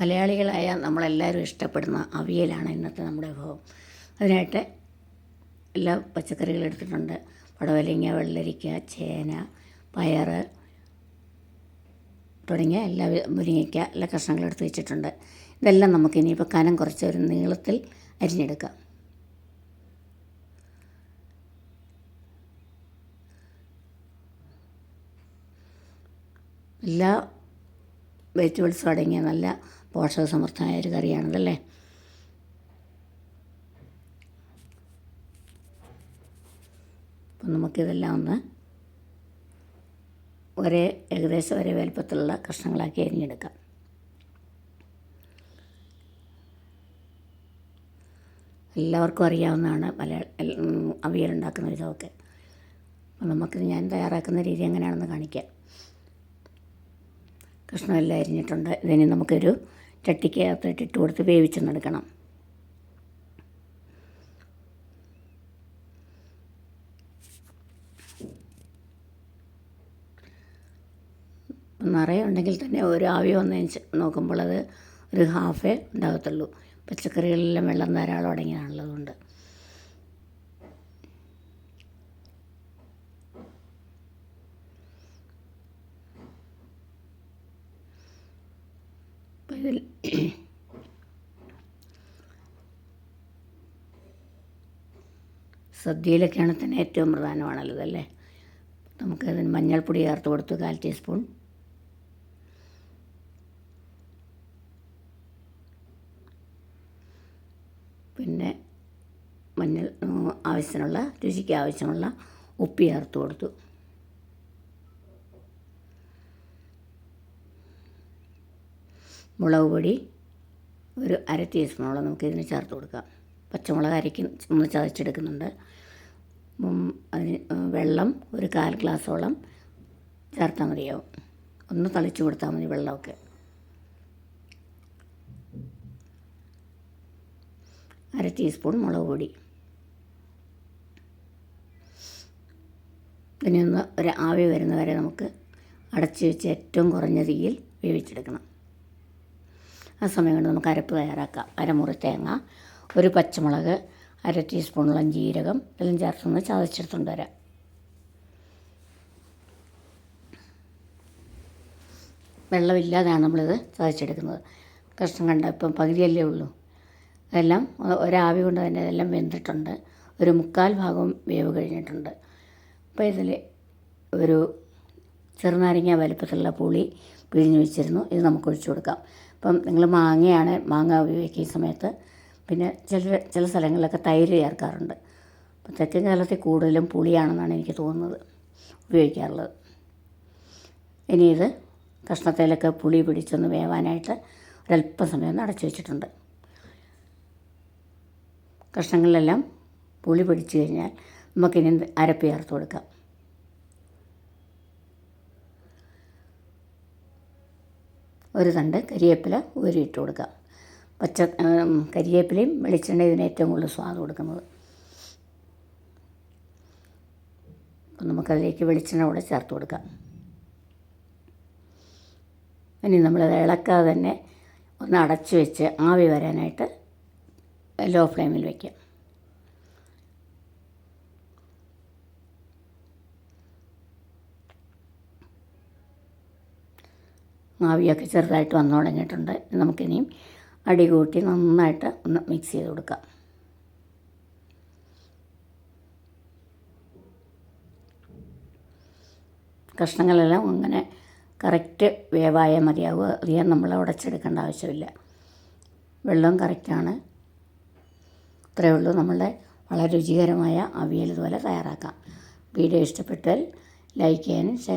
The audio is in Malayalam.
മലയാളികളായ നമ്മളെല്ലാവരും ഇഷ്ടപ്പെടുന്ന അവിയലാണ് ഇന്നത്തെ നമ്മുടെ വിഭവം. അതിനായിട്ട് എല്ലാ പച്ചക്കറികളും എടുത്തിട്ടുണ്ട്. പടവലങ്ങ വെള്ളരിക്ക ചേന പയർ തുടങ്ങിയ എല്ലാ മുരിങ്ങയ്ക്ക എല്ലാ കഷ്ണങ്ങളും എടുത്ത് വെച്ചിട്ടുണ്ട്. ഇതെല്ലാം നമുക്ക് ഇനിയിപ്പോൾ കനം കുറച്ച് ഒരു നീളത്തിൽ അരിഞ്ഞെടുക്കാം. എല്ലാ വെജിറ്റബിൾസും അടങ്ങിയ നല്ല പോഷകസമൃദ്ധമായ ഒരു കറിയാണതല്ലേ? അപ്പം നമുക്കിതെല്ലാം ഒന്ന് ഒരേ ഏകദേശം ഒരേ വലുപ്പത്തിലുള്ള കഷ്ണങ്ങളാക്കി അരിഞ്ഞെടുക്കാം. എല്ലാവർക്കും അറിയാവുന്നതാണ് മലയാള അവിയലുണ്ടാക്കുന്ന വിധമൊക്കെ അപ്പം നമുക്കിത് ഞാൻ തയ്യാറാക്കുന്ന രീതി എങ്ങനെയാണെന്ന് കാണിക്കാം. കഷ്ണമെല്ലാം അരിഞ്ഞിട്ടുണ്ട്. ഇതിന് നമുക്കൊരു ചട്ടിക്കകത്തോട്ട് ഇട്ട് കൊടുത്ത് വേവിച്ചെന്നെടുക്കണം നിറയെ ഉണ്ടെങ്കിൽ തന്നെ ഒരു ആവി വന്നതിന് നോക്കുമ്പോൾ അത് ഒരു ഹാഫേ ഉണ്ടാകത്തുള്ളൂ. പച്ചക്കറികളിലെല്ലാം വെള്ളം ധാരാളം അടങ്ങിയാണല്ലോ ഇതിൽ സദ്യയിലൊക്കെയാണ് തന്നെ ഏറ്റവും പ്രധാനമാണല്ലോ ഇതല്ലേ നമുക്ക് മഞ്ഞൾപ്പൊടി ചേർത്ത് കൊടുത്തു കാൽ ടീസ്പൂൺ. പിന്നെ മഞ്ഞൾ ആവശ്യത്തിനുള്ള രുചിക്ക് ആവശ്യമുള്ള ഉപ്പ് ചേർത്ത് കൊടുത്തു. മുളക് പൊടി ഒരു അര ടീസ്പൂണോളം നമുക്ക് ഇതിന് ചേർത്ത് കൊടുക്കാം. പച്ചമുളക് അരയ്ക്ക് ഒന്ന് ചതച്ചെടുക്കുന്നുണ്ട് അതിന് വെള്ളം ഒരു കാൽ ഗ്ലാസോളം ചേർത്താൽ മതിയാവും. ഒന്ന് തളിച്ചു കൊടുത്താൽ മതി വെള്ളമൊക്കെ. അര ടീസ്പൂൺ മുളക് പൊടി. പിന്നെ ഒന്ന് ഒരു ആവി വരുന്നവരെ നമുക്ക് അടച്ചു വെച്ച് ഏറ്റവും കുറഞ്ഞ തീയിൽ വേവിച്ചെടുക്കണം. ആ സമയം കൊണ്ട് നമുക്ക് അരപ്പ് തയ്യാറാക്കാം. അരമുറി തേങ്ങ ഒരു പച്ചമുളക് അര ടീസ്പൂണോളം ജീരകം ഇതെല്ലാം ചേർത്തൊന്ന് ചതച്ചെടുത്തുകൊണ്ട് വരാം. വെള്ളമില്ലാതെയാണ് നമ്മളിത് ചതച്ചെടുക്കുന്നത്. കഷ്ണം കണ്ട ഇപ്പം പകുതിയല്ലേ ഉള്ളൂ. അതെല്ലാം ഒരാവി കൊണ്ട് തന്നെ ഇതെല്ലാം വെന്തിട്ടുണ്ട്. ഒരു മുക്കാൽ ഭാഗവും വേവ് കഴിഞ്ഞിട്ടുണ്ട്. അപ്പോൾ ഇതിൽ ഒരു ചെറുനാരങ്ങ വലുപ്പത്തിലുള്ള പുളി പിഴിഞ്ഞ് വെച്ചിരുന്നു. ഇത് നമുക്ക് ഒഴിച്ചു കൊടുക്കാം. അപ്പം നിങ്ങൾ മാങ്ങയാണ് മാങ്ങ ഉപയോഗിക്കുന്ന സമയത്ത്. പിന്നെ ചില ചില സ്ഥലങ്ങളിലൊക്കെ തൈര് ചേർക്കാറുണ്ട്. അപ്പോൾ തെക്കൻ കേരളത്തിൽ കൂടുതലും പുളിയാണെന്നാണ് എനിക്ക് തോന്നുന്നത് ഉപയോഗിക്കാറുള്ളത്. ഇനി ഇത് കഷ്ണത്തേലൊക്കെ പുളി പിടിച്ചൊന്ന് വേവാനായിട്ട് ഒരല്പം സമയം ഒന്ന് അടച്ചു വെച്ചിട്ടുണ്ട്. കഷ്ണങ്ങളിലെല്ലാം പുളി പിടിച്ചു കഴിഞ്ഞാൽ നമുക്കിനി അരപ്പ് ചേർത്ത് കൊടുക്കാം. ഒരു തണ്ട് കരിവേപ്പില ഊരിയിട്ട് കൊടുക്കുക. പച്ച കരിവേപ്പിലയും വെളിച്ചെണ്ണ ഇതിന് ഏറ്റവും കൂടുതൽ സ്വാദ് കൊടുക്കുന്നത്. അപ്പം നമുക്കതിലേക്ക് വെളിച്ചെണ്ണ കൂടെ ചേർത്ത് കൊടുക്കാം. ഇനി നമ്മളത് ഇളക്കാതെ തന്നെ ഒന്ന് അടച്ചു വെച്ച് ആവി വരാനായിട്ട് ലോ ഫ്ലെയിമിൽ വയ്ക്കാം ആവിയൊക്കെ ചെറുതായിട്ട് വന്നു തുടങ്ങിയിട്ടുണ്ട്. നമുക്കിനിയും അടി കൂട്ടി നന്നായിട്ട് ഒന്ന് മിക്സ് ചെയ്ത് കൊടുക്കാം. കഷ്ണങ്ങളെല്ലാം അങ്ങനെ കറക്റ്റ് വേവായാൽ മതിയാവുക. അധികം നമ്മൾ ഉടച്ചെടുക്കേണ്ട ആവശ്യമില്ല. വെള്ളം കറക്റ്റാണ് ഇത്രയേ ഉള്ളൂ നമ്മളുടെ വളരെ രുചികരമായ അവിയൽ ഇതുപോലെ തയ്യാറാക്കാം. വീഡിയോ ഇഷ്ടപ്പെട്ടാൽ ലൈക്ക് ചെയ്യാനും